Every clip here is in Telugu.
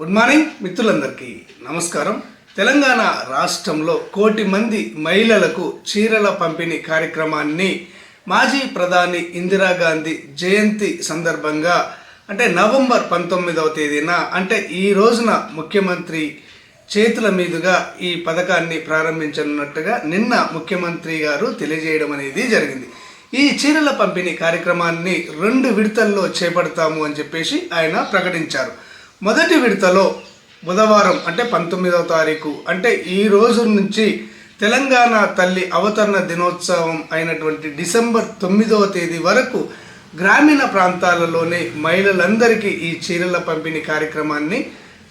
గుడ్ మార్నింగ్ మిత్రులందరికీ. నమస్కారం. తెలంగాణ రాష్ట్రంలో కోటి మంది మహిళలకు చీరల పంపిణీ కార్యక్రమాన్ని మాజీ ప్రధాని ఇందిరాగాంధీ జయంతి సందర్భంగా అంటే నవంబర్ పంతొమ్మిదవ తేదీన అంటే ఈ రోజున ముఖ్యమంత్రి చేతుల మీదుగా ఈ పథకాన్ని ప్రారంభించనున్నట్టుగా నిన్న ముఖ్యమంత్రి గారు తెలియజేయడం అనేది జరిగింది. ఈ చీరల పంపిణీ కార్యక్రమాన్ని రెండు విడతల్లో చేపడతాము అని చెప్పేసి ఆయన ప్రకటించారు. మొదటి విడతలో బుధవారం అంటే పంతొమ్మిదవ తారీఖు అంటే ఈ రోజు నుంచి తెలంగాణ తల్లి అవతరణ దినోత్సవం అయినటువంటి డిసెంబర్ తొమ్మిదవ తేదీ వరకు గ్రామీణ ప్రాంతాలలోనే మహిళలందరికీ ఈ చీరల పంపిణీ కార్యక్రమాన్ని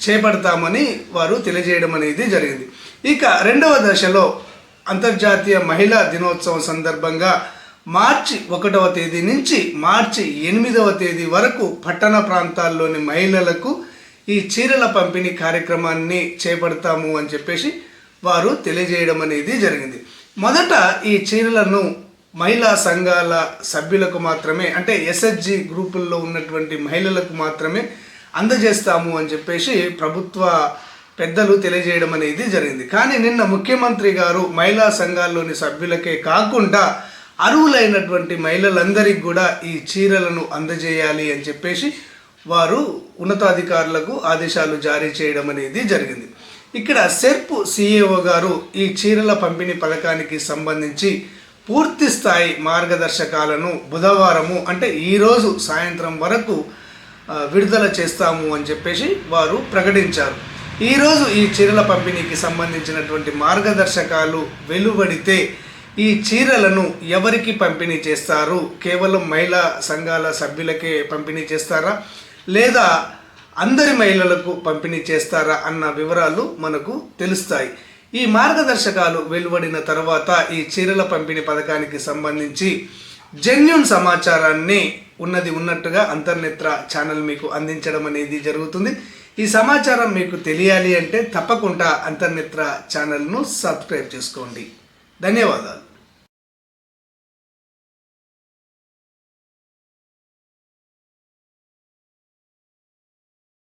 చేపడతామని వారు తెలియజేయడం అనేది జరిగింది. ఇక రెండవ దశలో అంతర్జాతీయ మహిళా దినోత్సవం సందర్భంగా మార్చి ఒకటవ తేదీ నుంచి మార్చి ఎనిమిదవ తేదీ వరకు పట్టణ ప్రాంతాల్లోని మహిళలకు ఈ చీరల పంపిణీ కార్యక్రమాన్ని చేపడతాము అని చెప్పేసి వారు తెలియజేయడం అనేది జరిగింది. మొదట ఈ చీరలను మహిళా సంఘాల సభ్యులకు మాత్రమే అంటే ఎస్హెచ్జి గ్రూపుల్లో ఉన్నటువంటి మహిళలకు మాత్రమే అందజేస్తాము అని చెప్పేసి ప్రభుత్వ పెద్దలు తెలియజేయడం అనేది జరిగింది. కానీ నిన్న ముఖ్యమంత్రి గారు మహిళా సంఘాల్లోని సభ్యులకే కాకుండా అర్హులైనటువంటి మహిళలందరికీ కూడా ఈ చీరలను అందజేయాలి అని చెప్పేసి వారు ఉన్నతాధికారులకు ఆదేశాలు జారీ చేయడం అనేది జరిగింది. ఇక్కడ సెర్ప్ సిఇఓ గారు ఈ చీరల పంపిణీ పథకానికి సంబంధించి పూర్తి స్థాయి మార్గదర్శకాలను బుధవారము అంటే ఈరోజు సాయంత్రం వరకు విడుదల చేస్తాము అని చెప్పేసి వారు ప్రకటించారు. ఈరోజు ఈ చీరల పంపిణీకి సంబంధించినటువంటి మార్గదర్శకాలు వెలువడితే ఈ చీరలను ఎవరికి పంపిణీ చేస్తారు? కేవలం మహిళా సంఘాల సభ్యులకే పంపిణీ చేస్తారా? లేదా అందరి మహిళలకు పంపిణీ చేస్తారా అన్న వివరాలు మనకు తెలుస్తాయి. ఈ మార్గదర్శకాలు వెలువడిన తర్వాత ఈ చీరల పంపిణీ పథకానికి సంబంధించి జెన్యున్ సమాచారాన్ని ఉన్నది ఉన్నట్టుగా అంతర్నేత్ర ఛానల్ మీకు అందించడం అనేది జరుగుతుంది. ఈ సమాచారం మీకు తెలియాలి అంటే తప్పకుండా అంతర్నేత్ర ఛానల్ను సబ్స్క్రైబ్ చేసుకోండి. ధన్యవాదాలు.